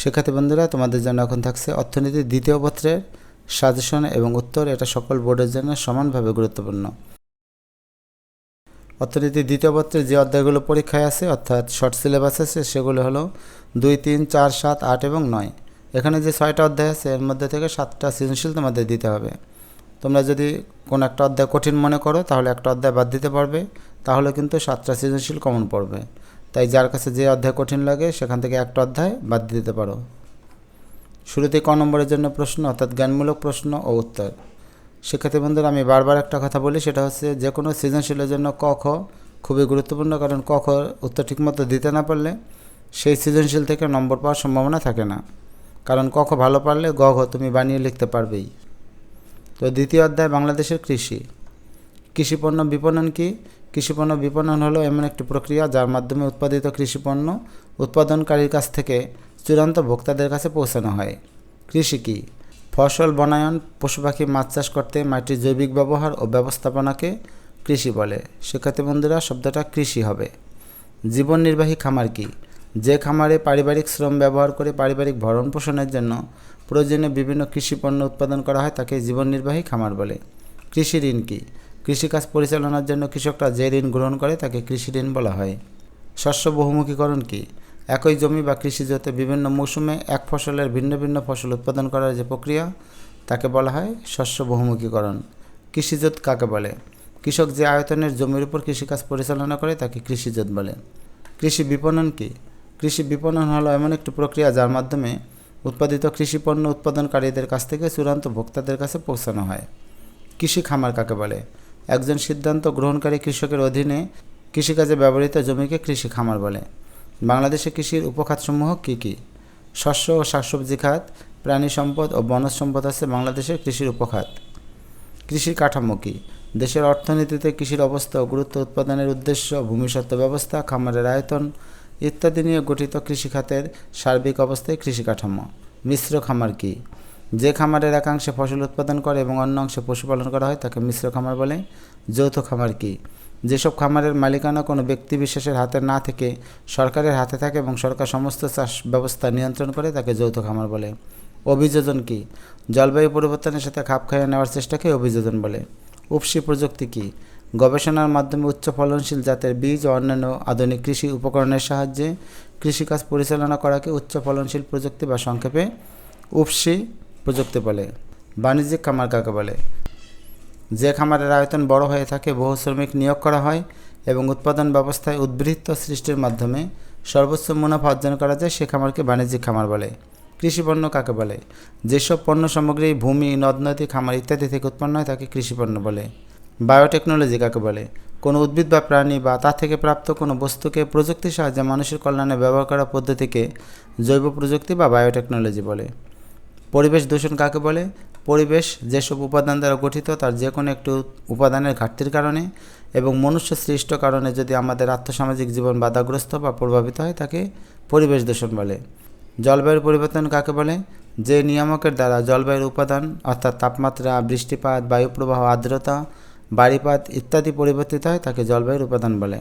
শিক্ষার্থী বন্ধুরা, তোমাদের জন্য এখন থাকছে অর্থনীতির দ্বিতীয় পত্রের সাজেশন এবং উত্তর। এটা সকল বোর্ডের জন্য সমানভাবে গুরুত্বপূর্ণ। অর্থনীতির দ্বিতীয় পত্রের যে অধ্যায়গুলো পরীক্ষায় আছে, অর্থাৎ শর্ট সিলেবাস আছে, সেগুলো হলো দুই, তিন, চার, সাত, আট এবং নয়। এখানে যে ছয়টা অধ্যায় আছে, এর মধ্যে থেকে সাতটা সৃজনশীল তোমাদের দিতে হবে। তোমরা যদি কোনো একটা অধ্যায় কঠিন মনে করো, তাহলে একটা অধ্যায় বাদ দিতে পারবে, তাহলে কিন্তু সাতটা সৃজনশীল কমন পড়বে। তাই যার কাছে যে অধ্যায় কঠিন লাগে, সেখান থেকে একটা অধ্যায় বাদ দিতে পারো। শুরুতে ক নম্বরের জন্য প্রশ্ন, অর্থাৎ জ্ঞানমূলক প্রশ্ন ও উত্তর। শিক্ষার্থী বন্ধুরা, আমি বারবার একটা কথা বলি, সেটা হচ্ছে যে কোনো সৃজনশীলের জন্য ক, খ খুবই গুরুত্বপূর্ণ, কারণ ক, খ উত্তর ঠিকমতো দিতে না পারলে সেই সৃজনশীল থেকে নম্বর পাওয়ার সম্ভাবনা থাকে না। কারণ ক, খ ভালো পারলে গ, ঘ তুমি বানিয়ে লিখতে পারবেই। তো দ্বিতীয় অধ্যায় বাংলাদেশের কৃষি। কৃষিপণ্য বিপণন কি? কৃষিপণ্য বিপণন হলো এমন একটি প্রক্রিয়া যার মাধ্যমে উৎপাদিত কৃষিপণ্য উৎপাদনকারীর কাছ থেকে চূড়ান্ত ভোক্তাদের কাছে পৌঁছানো হয়। কৃষি কি? ফসল বনায়ন, পশু পাখি মাছ চাষ করতে মাটির জৈবিক ব্যবহার ও ব্যবস্থাপনাকে কৃষি বলে। শিক্ষার্থী বন্ধুরা, শব্দটা কৃষি হবে। জীবন নির্বাহী খামার কি? যে খামারে পারিবারিক শ্রম ব্যবহার করে পারিবারিক ভরণ পোষণের জন্য প্রয়োজনীয় বিভিন্ন কৃষি পণ্য উৎপাদন করা হয়, তাকে জীবন নির্বাহী খামার বলে। কৃষি ঋণ কি? কৃষিকাজ পরিচালনার জন্য কৃষকরা যে ঋণ গ্রহণ করে তাকে কৃষি ঋণ বলা হয়। শস্য বহুমুখীকরণ কি? একই জমি বা কৃষিজতে বিভিন্ন মৌসুমে এক ফসলের ভিন্ন ভিন্ন ফসল উৎপাদন করার যে প্রক্রিয়া, তাকে বলা হয় শস্য বহুমুখীকরণ। কৃষিজোত কাকে বলে? কৃষক যে আয়তনের জমির উপর কৃষিকাজ পরিচালনা করে তাকে কৃষিজোত বলে। কৃষি বিপণন কি? কৃষি বিপণন হলো এমন একটি প্রক্রিয়া যার মাধ্যমে উৎপাদিত কৃষি পণ্য উৎপাদনকারীদের কাছ থেকে চূড়ান্ত ভোক্তাদের কাছে পৌঁছানো হয়। কৃষি খামার কাকে বলে? একজন সিদ্ধান্ত গ্রহণকারী কৃষকের অধীনে কৃষিকাজে ব্যবহৃত জমিকে কৃষি খামার বলে। বাংলাদেশে কৃষির উপখাতসমূহ কী কী? শস্য ও শাকসবজি খাত, প্রাণী সম্পদ ও বনজ সম্পদ আছে বাংলাদেশের কৃষির উপখাত। কৃষির কাঠামো কী? দেশের অর্থনীতিতে কৃষির অবস্থা গুরুত্ব উৎপাদনের উদ্দেশ্য ভূমিসত্ত্ব ব্যবস্থা, খামারের আয়তন ইত্যাদি নিয়ে গঠিত কৃষিখাতের সার্বিক অবস্থায় কৃষি কাঠামো। মিশ্র খামার কী? যে খামারের একাংশে ফসল উৎপাদন করে এবং অন্য অংশে পশুপালন করা হয়, তাকে মিশ্র খামার বলে। যৌথ খামার কী? যেসব খামারের মালিকানা কোনো ব্যক্তি বিশেষের হাতে না থেকে সরকারের হাতে থাকে এবং সরকার সমস্ত চাষ ব্যবস্থা নিয়ন্ত্রণ করে, তাকে যৌথ খামার বলে। অভিযোজন কি? জলবায়ু পরিবর্তনের সাথে খাপ খাইয়ে নেওয়ার চেষ্টাকে অভিযোজন বলে। উপসি প্রযুক্তি কি? গবেষণার মাধ্যমে উচ্চ ফলনশীল জাতের বীজ ও অন্যান্য আধুনিক কৃষি উপকরণের সাহায্যে কৃষিকাজ পরিচালনা করাকে উচ্চ ফলনশীল প্রযুক্তি বা সংক্ষেপে উপসি প্রযুক্তি বলে, বাণিজ্যিক খামার কাকে বলে? যে খামারের আয়তন বড় হয়ে থাকে, বহু শ্রমিক নিয়োগ করা হয় এবং উৎপাদন ব্যবস্থায় উদ্বৃত্ত সৃষ্টির মাধ্যমে সর্বোচ্চ মুনাফা অর্জন করা যায়, সে খামারকে বাণিজ্যিক খামার বলে। কৃষি পণ্য কাকে বলে? যেসব পণ্য সামগ্রী ভূমি নদ নদী খামার ইত্যাদি থেকে উৎপন্ন হয়, তাকে কৃষি পণ্য বলে। বায়োটেকনোলজি কাকে বলে? কোনো উদ্ভিদ বা প্রাণী বা তা থেকে প্রাপ্ত কোনো বস্তুকে প্রযুক্তির সাহায্যে মানুষের কল্যাণে ব্যবহার করা পদ্ধতিকে জৈব প্রযুক্তি বা বায়োটেকনোলজি বলে। পরিবেশ দূষণ কাকে বলে? পরিবেশ যেসব উপাদান দ্বারা গঠিত, তার যে কোনো একটি উপাদানের ঘাটতির কারণে এবং মনুষ্য সৃষ্ট কারণে যদি আমাদের আর্থসামাজিক জীবন বাধাগ্রস্ত বা প্রভাবিত হয়, তাকে পরিবেশ দূষণ বলে। জলবায়ুর পরিবর্তন কাকে বলে? যে নিয়ামকের দ্বারা জলবায়ুর উপাদান, অর্থাৎ তাপমাত্রা, বৃষ্টিপাত, বায়ুপ্রবাহ, আর্দ্রতা বাড়িপাত ইত্যাদি পরিবর্তিত হয়, তাকে জলবায়ুর উপাদান বলে।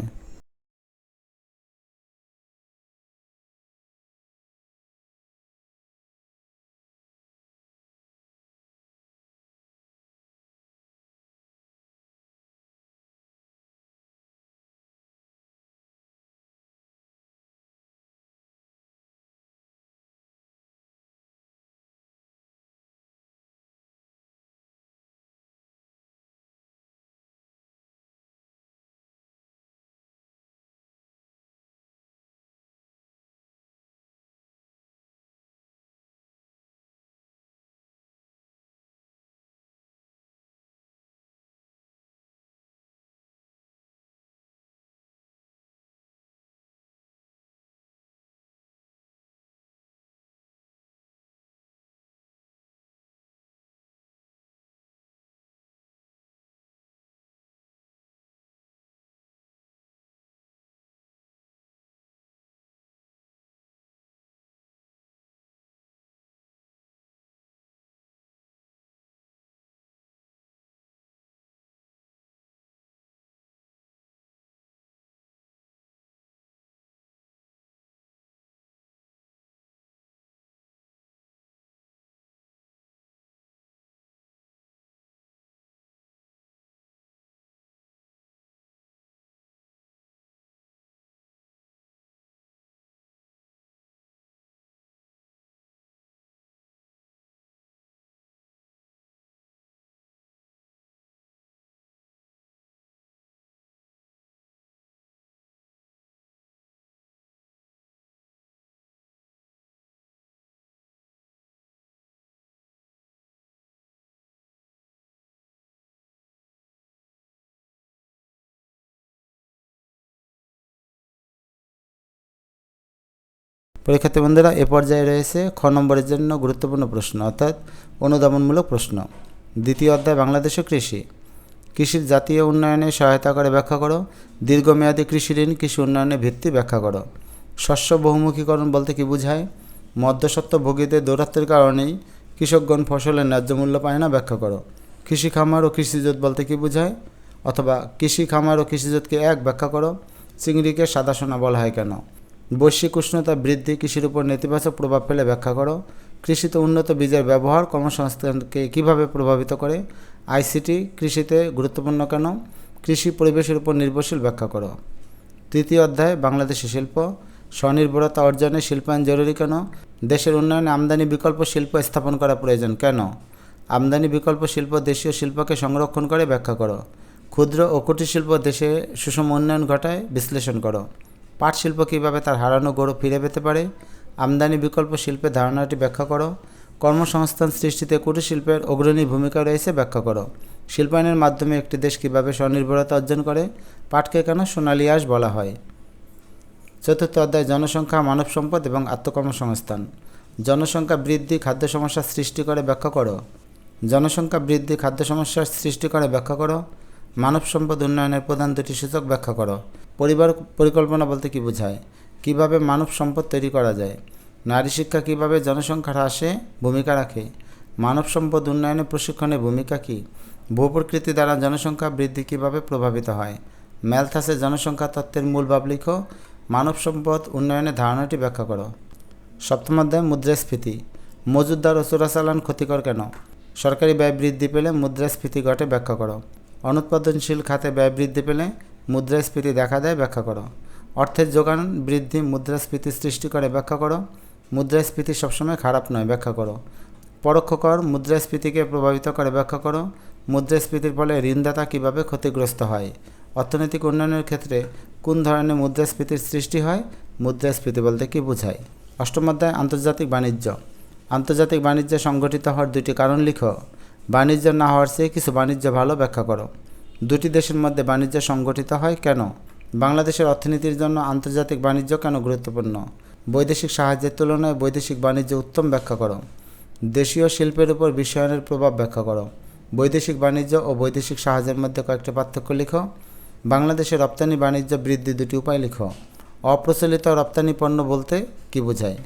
পরীক্ষার্থী বন্ধুরা এ পর্যায়ে রয়েছে খ নম্বরের জন্য গুরুত্বপূর্ণ প্রশ্ন, অর্থাৎ অনুধাবনমূলক প্রশ্ন। দ্বিতীয় অধ্যায়, বাংলাদেশ কৃষি। কৃষির জাতীয় উন্নয়নে সহায়তা করে ব্যাখ্যা করো। দীর্ঘমেয়াদী কৃষি ঋণ, কৃষি উন্নয়নের ভিত্তি ব্যাখ্যা করো। শস্য বহুমুখীকরণ বলতে কি বোঝায়? মধ্যস্বত্ব ভোগীদের দৌরাত্মের কারণেই কৃষকগণ ফসলের ন্যায্য মূল্য পায় না ব্যাখ্যা করো। কৃষি খামার ও কৃষিজোত বলতে কি বোঝায়? অথবা কৃষি খামার ও কৃষিজোতকে এক ব্যাখ্যা করো। চিংড়িকে সাদা সোনা বলা হয় কেন? বৈশ্বিক উষ্ণতা বৃদ্ধি, কৃষির উপর নেতিবাচক প্রভাব ফেলে ব্যাখ্যা করো। কৃষিতে উন্নত বীজের ব্যবহার কর্মসংস্থানকে কীভাবে প্রভাবিত করে? আইসিটি কৃষিতে গুরুত্বপূর্ণ কেন? কৃষি পরিবেশের উপর নির্ভরশীল ব্যাখ্যা করো। তৃতীয় অধ্যায়, বাংলাদেশি শিল্প। স্বনির্ভরতা অর্জনে শিল্পায়ন জরুরি কেন? দেশের উন্নয়নে আমদানি বিকল্প শিল্প স্থাপন করা প্রয়োজন কেন? আমদানি বিকল্প শিল্প দেশীয় শিল্পকে সংরক্ষণ করে ব্যাখ্যা করো। ক্ষুদ্র ও কুটির শিল্প দেশে সুষম উন্নয়ন ঘটায়, বিশ্লেষণ করো। পাট শিল্প কীভাবে তার হারানো গৌরব ফিরে পেতে পারে? আমদানি বিকল্প শিল্পের ধারণাটি ব্যাখ্যা করো। কর্মসংস্থান সৃষ্টিতে কুটির শিল্পের অগ্রণী ভূমিকা রয়েছে ব্যাখ্যা করো। শিল্পায়নের মাধ্যমে একটি দেশ কীভাবে স্বনির্ভরতা অর্জন করে, পাটকে কেন সোনালী আঁশ বলা হয়? চতুর্থ অধ্যায়, জনসংখ্যা, মানব সম্পদ এবং আত্মকর্মসংস্থান। জনসংখ্যা বৃদ্ধি, খাদ্য সমস্যার সৃষ্টি করে ব্যাখ্যা করো। জনসংখ্যা বৃদ্ধি, খাদ্য সমস্যার সৃষ্টি করে ব্যাখ্যা করো। মানব সম্পদ উন্নয়নের প্রধান দুটি সূচক ব্যাখ্যা করো। পরিবার পরিকল্পনা বলতে কি বোঝায়? কীভাবে মানব সম্পদ তৈরি করা যায়? নারী শিক্ষা কীভাবে জনসংখ্যা হ্রাসে ভূমিকা রাখে? মানব সম্পদ উন্নয়নে প্রশিক্ষণের ভূমিকা কী? ভূপ্রকৃতি দ্বারা জনসংখ্যা বৃদ্ধি কীভাবে প্রভাবিত হয়? ম্যালথাসের জনসংখ্যা তত্ত্বের মূল ভাব লিখো। মানব সম্পদ উন্নয়নের ধারণাটি ব্যাখ্যা করো। সপ্তম অধ্যায়, মুদ্রাস্ফীতি। মজুদদার ও চোরাচালান ক্ষতিকর কেন? সরকারি ব্যয় বৃদ্ধি পেলে মুদ্রাস্ফীতি ঘটে ব্যাখ্যা করো। অনুৎপাদনশীল খাতে ব্যয় বৃদ্ধি পেলে মুদ্রাস্ফীতি দেখা দেয়, ব্যাখ্যা করো। অর্থের যোগান বৃদ্ধি মুদ্রাস্ফীতি সৃষ্টি করে, ব্যাখ্যা করো। মুদ্রাস্ফীতি সবসময় খারাপ নয়, ব্যাখ্যা করো। পরোক্ষ কর মুদ্রাস্ফীতিকে প্রভাবিত করে, ব্যাখ্যা করো। মুদ্রাস্ফীতির ফলে ঋণদাতা কীভাবে ক্ষতিগ্রস্ত হয়? অর্থনৈতিক উন্নয়নের ক্ষেত্রে কোন ধরনের মুদ্রাস্ফীতির সৃষ্টি হয়? মুদ্রাস্ফীতি বলতে কী বোঝায়? অষ্টম অধ্যায়, আন্তর্জাতিক বাণিজ্য। আন্তর্জাতিক বাণিজ্য সংগঠিত হওয়ার দুটি কারণ লিখো। বাণিজ্য না হওয়ার চেয়ে কিছু বাণিজ্য ভালো ব্যাখ্যা করো। দুটি দেশের মধ্যে বাণিজ্য সংগঠিত হয় কেন? বাংলাদেশের অর্থনীতির জন্য আন্তর্জাতিক বাণিজ্য কেন গুরুত্বপূর্ণ? বৈদেশিক সাহায্যের তুলনায় বৈদেশিক বাণিজ্য উত্তম ব্যাখ্যা করো। দেশীয় শিল্পের উপর বিশ্বায়নের প্রভাব ব্যাখ্যা করো। বৈদেশিক বাণিজ্য ও বৈদেশিক সাহায্যের মধ্যে কয়েকটি পার্থক্য লিখো। বাংলাদেশের রপ্তানি বাণিজ্য বৃদ্ধি দুটি উপায় লিখো। অপ্রচলিত রপ্তানি পণ্য বলতে কী বোঝায়?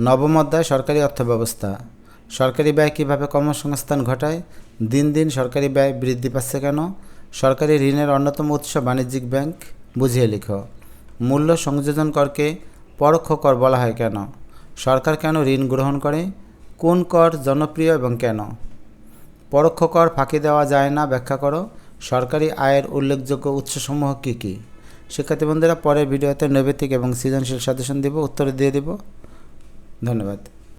নবম অধ্যায়, সরকারি অর্থব্যবস্থা। সরকারি ব্যয় কীভাবে কর্মসংস্থান ঘটায়? দিন দিন সরকারি ব্যয় বৃদ্ধি পাচ্ছে কেন? সরকারি ঋণের অন্যতম উৎস বাণিজ্যিক ব্যাংক? বুঝিয়ে লিখো। মূল্য সংযোজন করকে পরোক্ষ কর বলা হয় কেন? সরকার কেন ঋণ গ্রহণ করে? কোন কর জনপ্রিয় এবং কেন? পরোক্ষ কর ফাঁকি দেওয়া যায় না, ব্যাখ্যা করো। সরকারি আয়ের উল্লেখযোগ্য উৎসসমূহ কী কী? শিক্ষার্থী বন্ধুরা, পরের ভিডিওতে নৈবেতিক এবং সৃজনশীল সাজেশন দেব, উত্তর দিয়ে দেব। ধন্যবাদ।